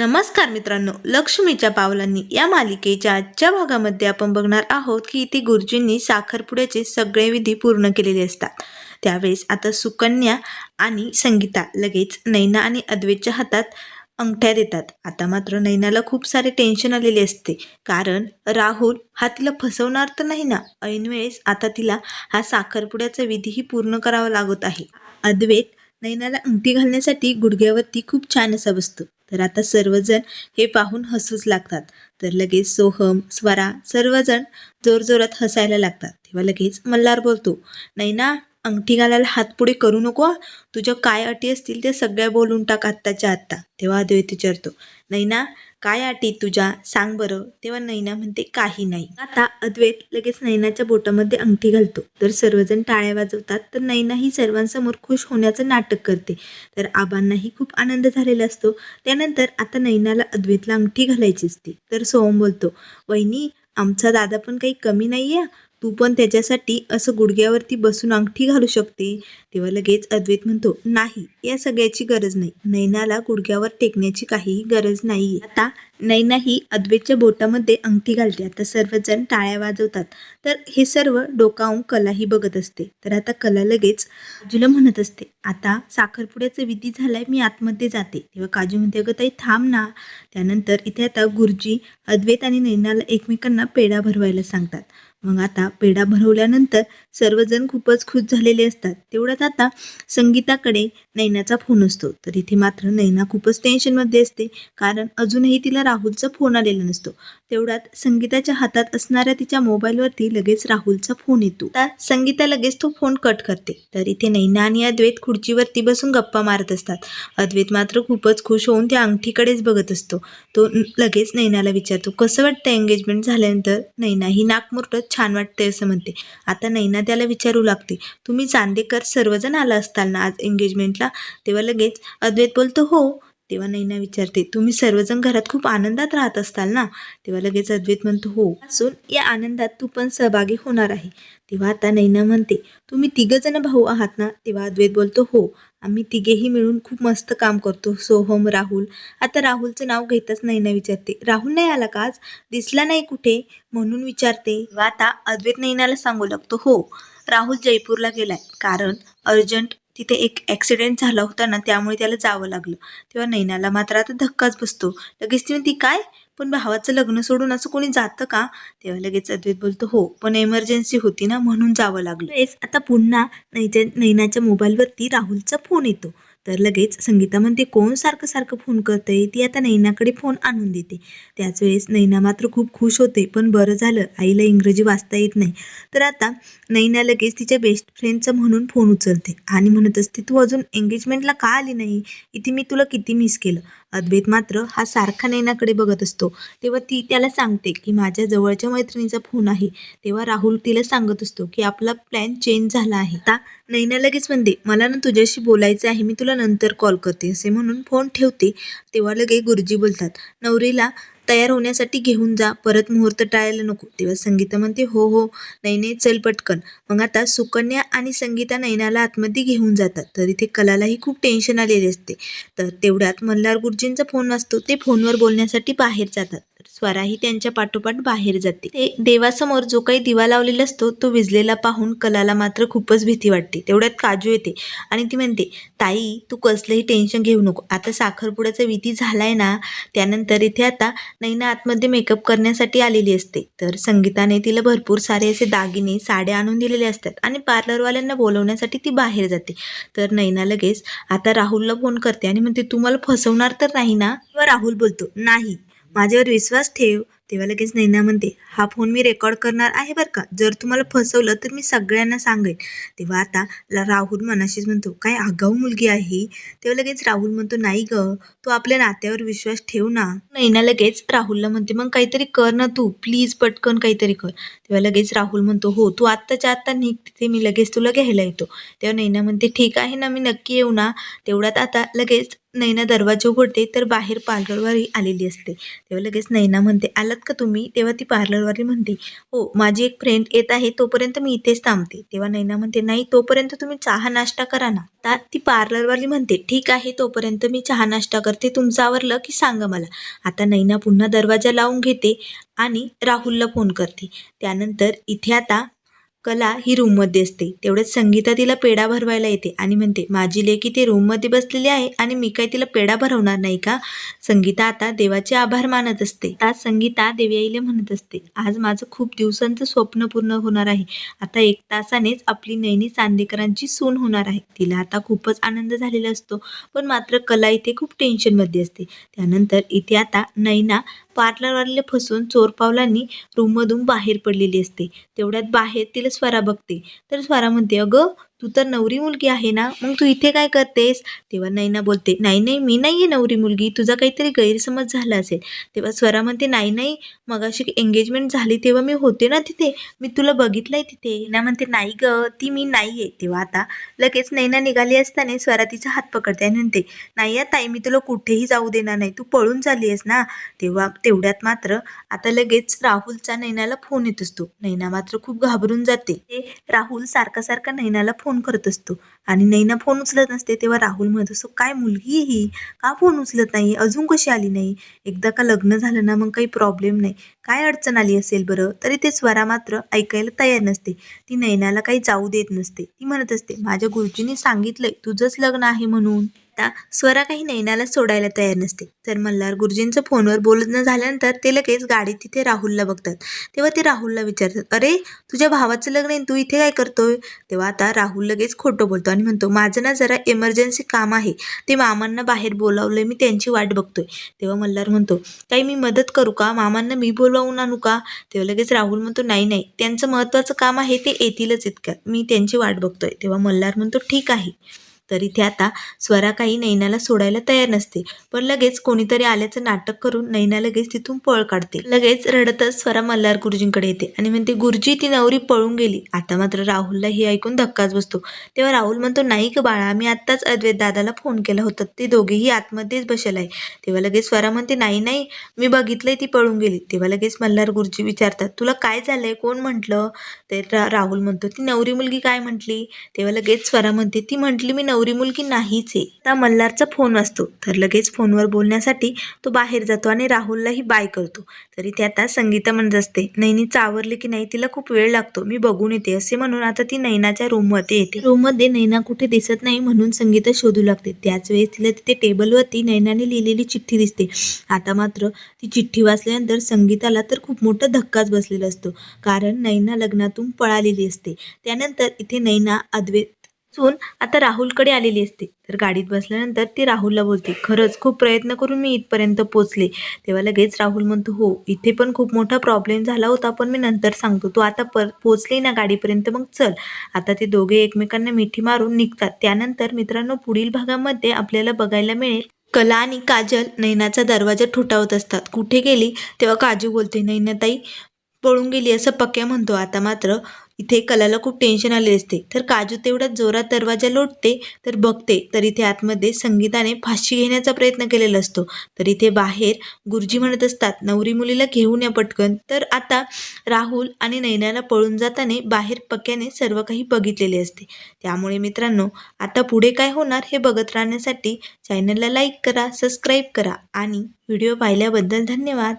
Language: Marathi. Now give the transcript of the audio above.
नमस्कार मित्रांनो लक्ष्मीच्या पावलांनी या मालिकेच्या आजच्या भागामध्ये आपण बघणार आहोत की इथे गुरुजींनी साखरपुड्याचे सगळे विधी पूर्ण केलेले असतात. त्यावेळेस आता सुकन्या आणि संगीता लगेच नैना आणि अद्वेच्या हातात अंगठ्या देतात. आता मात्र नैनाला खूप सारे टेन्शन आलेले असते. कारण राहुल हा तिला फसवणार तर नाही ना? ऐनवेळेस आता तिला हा साखरपुड्याचा विधीही पूर्ण करावा लागत आहे. अद्वैत नैनाला अंगठी घालण्यासाठी गुडघ्यावरती खूप छान असा बसतो. तर आता सर्वजण हे पाहून हसूच लागतात. तर लगेच सोहम स्वरा सर्वजण जोरजोरात हसायला लागतात. तेव्हा लगेच मल्हार बोलतो नैना अंगठी घालायला हात पुढे करू नको तुझ्या काय अटी असतील त्या सगळ्या बोलून टाक आत्ताच्या आत्ता. तेव्हा अद्वैत विचारतो नैना काय अटी तुझ्या? सांग बरं. तेव्हा नैना म्हणते काही नाही. आता अद्वैत लगेच नैनाच्या बोटामध्ये अंगठी घालतो. तर सर्वजण टाळ्या वाजवतात तर नैना ही सर्वांसमोर खुश होण्याचं नाटक करते. तर आबांनाही खूप आनंद झालेला असतो. त्यानंतर आता नैनाला अद्वैतला अंगठी घालायची असते तर सोहम बोलतो वहिनी आमचा दादा पण काही कमी नाही आहे तू पण त्याच्यासाठी असं गुडघ्यावरती बसून अंगठी घालू शकते. तेव्हा लगेच अद्वैत म्हणतो नाही या सगळ्याची गरज नाही. नैनाला गुडघ्यावर टेकण्याची काहीही गरज नाही आता नैना ही अद्वैतच्या बोटामध्ये अंगठी घालते. आता सर्वजण टाळ्या वाजवतात. तर हे सर्व डोकावून कलाही बघत असते. तर आता कला लगेच काजूला म्हणत असते आता साखरपुड्याचा विधी झालाय मी आतमध्ये जाते. तेव्हा काजू म्हणते अगं ताई थांब ना. त्यानंतर इथे आता गुरुजी अद्वैत आणि नैनाला एकमेकांना पेढा भरवायला सांगतात. मग आता पेढा भरवल्यानंतर सर्वजण खूपच खुश झालेले असतात. तेवढ्यात आता संगीताकडे नैनाचा फोन असतो. तर इथे मात्र नैना खूपच टेन्शनमध्ये असते. कारण अजूनही तिला राहुलचा फोन आलेला नसतो. तेवढ्यात संगीताच्या हातात असणाऱ्या तिच्या मोबाईलवरती लगेच राहुलचा फोन येतो. आता संगीता लगेच तो फोन कट करते. तर इथे नैना आणि अद्वैत खुर्चीवरती बसून गप्पा मारत असतात. अद्वैत मात्र खूपच खुश होऊन त्या अंगठीकडेच बघत असतो. तो लगेच नैनाला विचारतो कसं वाटतं एंगेजमेंट झाल्यानंतर? नैना ही नाकमुरटत छान वाटते असं म्हणते. आता नैना त्याला विचारू लागते. तुम्ही चांदेकर सर्वजण आला असताल ना आज एंगेजमेंटला तेव्हा लगेच अद्वैत बोलतो हो. तेव्हा नैना विचारते तुम्ही सर्वजण घरात खूप आनंदात राहत असताल ना? तेव्हा लगेच अद्वैत म्हणतो हो. असून या आनंदात तू पण सहभागी होणार आहे. तेव्हा आता नैना म्हणते तुम्ही तिघ जण भाऊ आहात ना? तेव्हा अद्वैत बोलतो हो. आम्ही तिघेही मिळून खूप मस्त काम करतो. सोहम राहुल. आता राहुलचं नाव घेतच नैना विचारते. राहुल नाही आला का आज? दिसला नाही कुठे? म्हणून विचारते. व आता अद्वैत नैनाला सांगू लागतो. हो राहुल जयपूरला गेलाय. कारण अर्जंट तिथे एक ॲक्सिडेंट झाला होता ना त्यामुळे त्याला जावं लागलं. तेव्हा नैनाला मात्र आता धक्काच बसतो. लगेच ती म्हणती काय? पण भावाचं लग्न सोडून असं कोणी जातं का? तेव्हा लगेच अद्वैत बोलतो हो पण एमर्जन्सी होती ना म्हणून जावं लागलं. आता पुन्हा नैच्या नैनाच्या मोबाईलवरती राहुलचा फोन येतो. तर लगेच संगीता म्हणते कोण सारखं सारखं फोन करतंय? ती आता नैनाकडे फोन आणून देते. त्याच वेळेस नैना मात्र खूप खुश होते पण बरं झालं आईला इंग्रजी वाचता येत नाही. तर आता नैना लगेच तिच्या बेस्ट फ्रेंडचं म्हणून फोन उचलते आणि म्हणत असते तू अजून एंगेजमेंटला का आली नाही? इथे मी तुला किती मिस केलं. अद्वैत मात्र हा सारखा नैनाकडे बघत असतो. तेव्हा ती त्याला सांगते की माझ्या जवळच्या मैत्रिणीचा फोन आहे. तेव्हा राहुल तिला सांगत असतो की आपला प्लॅन चेंज झाला आहे. आता नैना लगेच म्हणते मला ना तुझ्याशी बोलायचं आहे. मी तुला नंतर कॉल करते. असे म्हणून फोन ठेवते. तेव्हा लगे गुरुजी बोलतात नवरीला तयार होण्यासाठी घेऊन जा. परत मुहूर्त टाळायला नको. तेव्हा संगीता म्हणते हो हो नाही नाही चल पटकन. मग आता सुकन्या आणि संगीता नैनाला आतमध्ये घेऊन जातात. तर इथे कलालाही खूप टेन्शन आलेले असते. तर तेवढ्यात मल्हार गुरुजींचा फोन वाजतो. ते फोनवर बोलण्यासाठी बाहेर जातात. स्वराही त्यांच्या पाठोपाठ बाहेर जाते. ते देवासमोर जो काही दिवा लावलेला असतो तो विजलेला पाहून कलाला मात्र खूपच भीती वाटते. तेवढ्यात काजू येते आणि ती म्हणते ताई तू कसलंही टेन्शन घेऊ नको. आता साखरपुड्याचा विधी झालाय ना त्यानंतर इथे आता नैना आतमध्ये मेकअप करण्यासाठी आलेली असते. तर संगीताने तिला भरपूर सारे असे दागिने साड्या आणून दिलेले असतात आणि पार्लरवाल्यांना बोलवण्यासाठी ती बाहेर जाते. तर नैना लगेच आता राहुलला फोन करते आणि म्हणते तू मला फसवणार तर नाही ना? किंवा राहुल बोलतो नाही माझ्यावर विश्वास ठेव. तेव्हा लगेच नैना म्हणते. हा फोन मी रेकॉर्ड करणार आहे बरं का? जर तुम्हाला फसवलं तर मी सगळ्यांना सांगेन. तेव्हा आता राहुल मनाशीच म्हणतो काय आगाऊ मुलगी आहे? तेव्हा लगेच राहुल म्हणतो नाही ग तू आपल्या नात्यावर विश्वास ठेव ना. नैना लगेच राहुलला म्हणते मग काहीतरी कर ना तू प्लीज पटकन काहीतरी कर. तेव्हा लगेच राहुल म्हणतो हो तू आत्ताच्या आत्ता निघ तिथे मी लगेच तुला घ्यायला येतो. तेव्हा नैना म्हणते ठीक आहे ना मी नक्की येऊ ना. तेवढ्यात आता लगेच नैना दरवाजा उघडते तर बाहेर पार्लरवाली आलेली असते. तेव्हा लगेच नैना म्हणते आलात का तुम्ही? तेव्हा ती पार्लरवाली म्हणते हो माझी एक फ्रेंड येत आहे तोपर्यंत मी इथेच थांबते. तेव्हा नैना म्हणते नाही तोपर्यंत तुम्ही चहा नाश्ता करा ना. तर ती पार्लरवाली म्हणते ठीक आहे तोपर्यंत मी चहा नाश्ता करते तुमचं आवरलं की सांगा मला. आता नैना पुन्हा दरवाजा लावून घेते आणि राहुलला फोन करते. त्यानंतर इथे आता कला ही रूममध्ये असते. तेवढ्यात संगीता तिला पेढा भरवायला येते आणि म्हणते माझी लेखी ते रूममध्ये बसलेली आहे आणि मी काय तिला पेढा भरवणार नाही का? संगीता आता देवाचे आभार मानत असते. आज संगीता देवी आईला म्हणत असते आज माझं खूप दिवसांचं स्वप्न पूर्ण होणार आहे. आता एक तासानेच आपली नैनी चांदेकरांची सून होणार आहे. तिला आता खूपच आनंद झालेला असतो पण मात्र कला इथे खूप टेन्शनमध्ये असते. त्यानंतर इथे आता नैना पार्लरवाल्याला फसून चोरपावलांनी रूममधून बाहेर पडलेली असते. तेवढ्यात बाहेर तिला स्वरा बघते. तर स्वरा म्हणते अगं तू तर नवरी मुलगी आहे ना मग तू इथे काय करतेस? तेव्हा नैना बोलते नाही नाही मी नाही आहे नवरी मुलगी तुझा काहीतरी गैरसमज झाला असेल. तेव्हा स्वरा म्हणते नाही नाही मगाशी एंगेजमेंट झाली तेव्हा मी होते ना तिथे मी तुला बघितलंय तिथे. ना म्हणते नाही ग ती मी नाही आहे तेव्हा आता लगेच नैना निघाली असताना स्वरा तिचा हात पकडते आणि म्हणते नाही या ताई मी तुला कुठेही जाऊ देणार नाही तू पळून चालली आहेस ना? तेव्हा तेवढ्यात मात्र आता लगेच राहुलचा नैनाला फोन येत असतो नैना मात्र खूप घाबरून जाते. ते राहुल सारखा सारखा नैनाला फोन फोन करत असतो. आणि नैना फोन उचलत नसते तेव्हा राहुल म्हणत असतो काय मुलगी आहे ही? का फोन उचलत नाही अजून कशी आली नाही? एकदा का लग्न झालं ना मग काही प्रॉब्लेम नाही. काय अडचण आली असेल बरं? तरी ते स्वरा मात्र ऐकायला तयार नसते. ती नैनाला काही जाऊ देत नसते. ती म्हणत असते माझ्या गुरुजींनी सांगितलंय तुझंच लग्न आहे म्हणून. आता स्वरा काही नैनाला सोडायला तयार नसते. तर मल्हार गुरुजींचं फोनवर बोलणं झाल्यानंतर ते लगेच गाडी तिथे राहुलला बघतात. तेव्हा ते राहुलला विचारतात अरे तुझ्या भावाचं लग्न आहे तू इथे काय करतोय? तेव्हा आता राहुल लगेच खोटं बोलतो आणि म्हणतो माझं ना जरा इमर्जन्सी काम आहे. ते मामांना बाहेर बोलावलंय मी त्यांची वाट बघतोय. तेव्हा मल्हार म्हणतो काही मी मदत करू का? मामांना मी बोलावून आणू का? तेव्हा लगेच राहुल म्हणतो नाही नाही. त्यांचं महत्त्वाचं काम आहे ते येतीलच इतक्यात. मी त्यांची वाट बघतोय. तेव्हा मल्हार म्हणतो ठीक आहे. तर इथे आता स्वरा काही नैनाला सोडायला तयार नसते पण लगेच कोणीतरी आल्याचं नाटक करून नैना लगेच तिथून पळ काढते. लगेच रडतच स्वरा मल्हार गुरुजींकडे येते आणि म्हणते गुरुजी ती नवरी पळून गेली. आता मात्र राहुलला हे ऐकून धक्काच बसतो. तेव्हा राहुल म्हणतो नाही ग बाळा मी आत्ताच अद्वैत दादाला फोन केला होता. ते दोघेही आतमध्येच बसेल आहे तेव्हा लगेच स्वरा म्हणते नाही नाही मी बघितलंय ती पळून गेली. तेव्हा लगेच मल्हार गुरुजी विचारतात तुला काय झालंय? कोण म्हटलं? तर रा राहुल म्हणतो ती नवरी मुलगी काय म्हटली? तेव्हा लगेच स्वरा म्हणते ती म्हटली मी नवरी मुलगी नाहीच आहे. आता मल्हारचा फोन असतो. तर लगेच फोनवर बोलण्यासाठी तो बाहेर जातो आणि राहुललाही बाय करतो. तरी ते आता संगीता म्हणत असते नैनी चावरली की नाही तिला खूप वेळ लागतो. मी बघून येते. असे म्हणून आता ती नैनाच्या रूममध्ये येते. रूममध्ये नैना कुठे दिसत नाही म्हणून संगीता शोधू लागते. त्याच वेळेस तिला तिथे टेबलवरती नैनाने लिहिलेली चिठ्ठी दिसते. आता मात्र ती चिठ्ठी वाचल्यानंतर संगीताला तर खूप मोठा धक्काच बसलेला असतो. कारण नैना लग्नातून पळालेली असते. त्यानंतर इथे नैना अद्वैत सून आता राहुलकडे आलेली असते. तर गाडीत बसल्यानंतर ती राहुलला बोलते खरंच खूप प्रयत्न करून मी इथपर्यंत पोचले. तेव्हा लगेच राहुल म्हणतो हो इथे पण खूप मोठा प्रॉब्लेम झाला होता पण मी नंतर सांगतो. तू आता पर पोचली ना गाडीपर्यंत मग चल. आता ते दोघे एकमेकांना मिठी मारून निघतात. त्यानंतर मित्रांनो पुढील भागामध्ये आपल्याला बघायला मिळेल कला आणि काजल नैनाचा दरवाजा ठोठावत असतात. कुठे गेली? तेव्हा काजू बोलते नैनाताई पळून गेली असं पक्या म्हणतो. आता मात्र इथे कलाला खूप टेन्शन आले असते. तर काजू तेवढा जोरात दरवाजा लोटते तर बघते तर इथे आतमध्ये संगीताने फाशी घेण्याचा प्रयत्न केलेला असतो. तर इथे बाहेर गुरुजी म्हणत असतात नवरी मुलीला घेऊन या पटकन. तर आता राहुल आणि नैनाला पळून जाताना बाहेर पक्याने सर्व काही बघितलेले असते. त्यामुळे मित्रांनो आता पुढे काय होणार हे बघत राहण्यासाठी चॅनलला लाईक करा सबस्क्राईब करा आणि व्हिडिओ पाहिल्याबद्दल धन्यवाद.